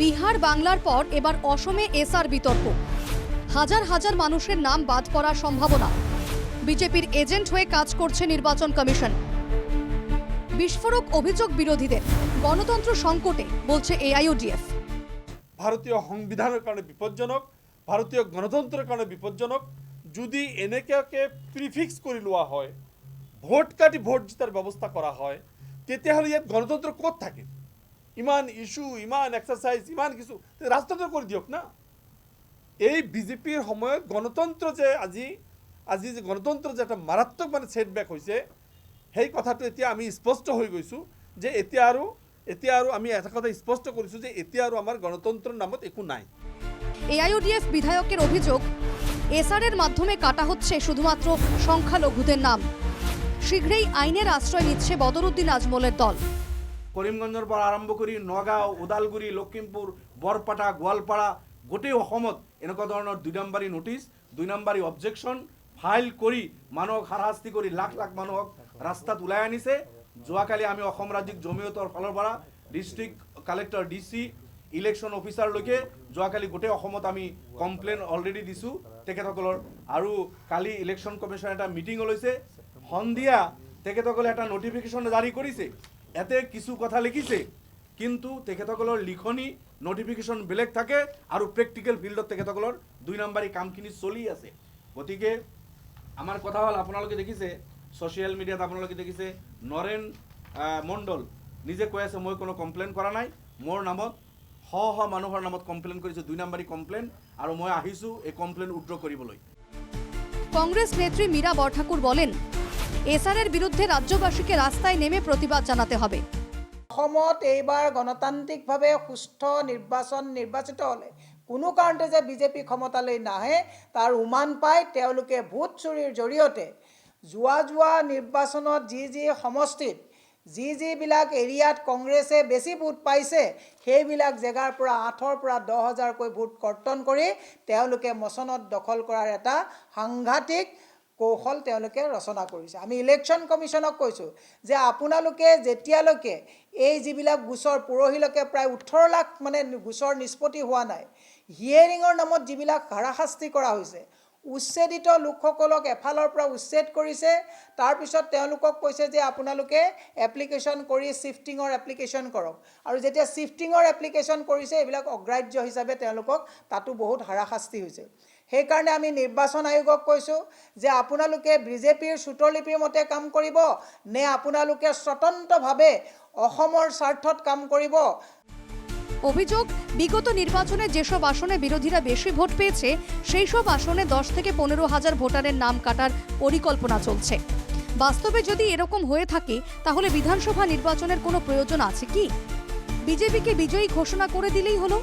বিহার বাংলার পর এবার অসমে এসআর বিতর্ক। হাজার হাজার মানুষের নাম বাদ পড়ার সম্ভাবনা। বিজেপির এজেন্ট হয়ে কাজ করছে নির্বাচন কমিশন। বিস্ফোরক অভিযোগ বিরোধীদের। গণতন্ত্র সংকটে, বলছে এআইওডিএফ ভারতীয় সংবিধানের কারণে বিপজ্জনক, ভারতীয় গণতন্ত্রের কারণে বিপজ্জনক। যদি এনেকুৱাকৈ প্ৰিফিক্স কৰি লোৱা হয়, ভোট কাটি ভোট জিতাৰ ব্যবস্থা করা হয়, তেতিয়াহ'লে ইয়াত গণতন্ত্ৰ ক'ত থাকে ইমান ইস্যু, ইমান এক্সাৰচাইজ ইমান কিছু তে ৰাজতন্ত্ৰ কৰি দিয়ক না। এই বিজেপিৰ সময়ত গণতন্ত্ৰ যে আজি আজি যে গণতন্ত্ৰ যে এটা মাৰাত্মক মানে ছেটবেক হৈছে, সেই কথাটো এতিয়া আমি স্পষ্ট হৈ গৈছোঁ যে এতিয়া আৰু এতিয়া আৰু আমি এটা কথা স্পষ্ট কৰিছোঁ যে এতিয়া আৰু আমাৰ গণতন্ত্ৰৰ নামত একো নাই। এআইওডিএফ বিধায়কের অভিযোগ এসআরের মাধ্যমে কাটা হচ্ছে শুধুমাত্র সংখ্যালঘুদের নাম। শীঘ্রই আইনের আশ্রয় নিচ্ছে বদরুদ্দিন আজমলের দল। কৰিমগঞ্জৰ পৰা আৰম্ভ কৰি নগাঁও, ওদালগুৰি, লখিমপুৰ, বৰপেটা, গোৱালপাৰা, গোটেই অসমত এনেকুৱা ধৰণৰ দুই নম্বৰী নটিচ দুই নম্বৰী অবজেকশ্যন ফাইল কৰি মানুহক হাৰাশাস্তি কৰি লাখ লাখ মানুহক ৰাস্তাত ওলাই আনিছে। যোৱাকালি আমি অসম ৰাজ্যিক জমিয়তৰ ফালৰ পৰা district collector D C election অফিচাৰলৈকে যোৱাকালি গোটেই অসমত আমি কমপ্লেইন অলৰেডি দিছোঁ। তেখেতসকলৰ আৰু কালি ইলেকশ্যন কমিশ্যন এটা মিটিং লৈছে। সন্ধিয়া তেখেতসকলে এটা নটিফিকেশ্যন জাৰি কৰিছে। ইয়াতে কিছু কথা লিখিছে, কিন্তু তেখেতসকলৰ লিখনি নটিফিকেশ্যন বেলেগ থাকে আৰু প্ৰেক্টিকেল ফিল্ডত তেখেতসকলৰ দুই নম্বৰী কামখিনি চলি আছে। গতিকে আমাৰ কথা হ'ল আপোনালোকে দেখিছে ছ'চিয়েল মিডিয়াত আপোনালোকে দেখিছে, নৰেন মণ্ডল নিজে কৈ আছে, মই কোনো কমপ্লেইন কৰা নাই, মোৰ নামত, শ শ মানুহৰ নামত কমপ্লেইন কৰিছোঁ, দুই নম্বৰী কমপ্লেইন আৰু মই আহিছোঁ এই কমপ্লেইন উইথড্ৰ কৰিবলৈ। কংগ্রেস নেত্রী মীরা বরঠাকুর বলেন এসআরের বিরুদ্ধে রাজ্যবাসীকে রাস্তায় নেমে প্রতিবাদ জানাতে হবে। অসমত এইবাৰ গণতান্ত্ৰিকভাৱে সুস্থ নিৰ্বাচন নিৰ্বাচিত হ'লে, কোনো কাৰণতে যে বিজেপি ক্ষমতালৈ নাহে, তাৰ উমান পাই তেওঁলোকে ভোট চুৰিৰ জৰিয়তে যোৱা যোৱা নিৰ্বাচনত যি যি সমষ্টিত, যি যিবিলাক এৰিয়াত কংগ্ৰেছে বেছি ভোট পাইছে, সেইবিলাক জেগাৰ পৰা আঠৰ পৰা দহ হাজাৰকৈ ভোট কৰ্তন কৰি তেওঁলোকে মচনত দখল কৰাৰ এটা সাংঘাতিক কৌশল তেওঁলোকে ৰচনা কৰিছে। আমি ইলেকশ্যন কমিশ্যনক কৈছোঁ যে আপোনালোকে যেতিয়ালৈকে এই যিবিলাক গোচৰ পৰহিলৈকে প্ৰায় ওঠৰ লাখ মানে গোচৰ নিষ্পত্তি হোৱা নাই হিয়েৰিঙৰ নামত যিবিলাক হাৰাশাস্তি কৰা হৈছে উচ্ছেদিত লোকসকলক এফালৰ পৰা উচ্ছেদ কৰিছে তাৰপিছত তেওঁলোকক কৈছে যে আপোনালোকে এপ্লিকেশ্যন কৰি শ্বিফটিঙৰ এপ্লিকেশ্যন কৰক। আৰু যেতিয়া শ্বিফটিঙৰ এপ্লিকেশ্যন কৰিছে এইবিলাক অগ্ৰাহ্য হিচাপে তেওঁলোকক তাতো বহুত হাৰাশাস্তি হৈছে। সেইকাৰণে আমি নিৰ্বাচন আয়োগক কৈছোঁ যে আপোনালোকে বিজেপিৰ চুটলিপিৰ মতে কাম কৰিব নে আপোনালোকে স্বতন্ত্ৰভাৱে অসমৰ স্বাৰ্থত কাম কৰিব? অভিযোগ, বিগত নির্বাচনে যেসব আসনে বিরোধীরা বেশি ভোট পেয়েছে সেই সব আসনে দশ থেকে পনেরো হাজার ভোটারের নাম কাটার পরিকল্পনা চলছে। বাস্তবে যদি এরকম হয়ে থাকে, তাহলে বিধানসভা নির্বাচনের কোনো প্রয়োজন আছে কি? বিজেপিকে বিজয়ী ঘোষণা করে দিলেই হলো।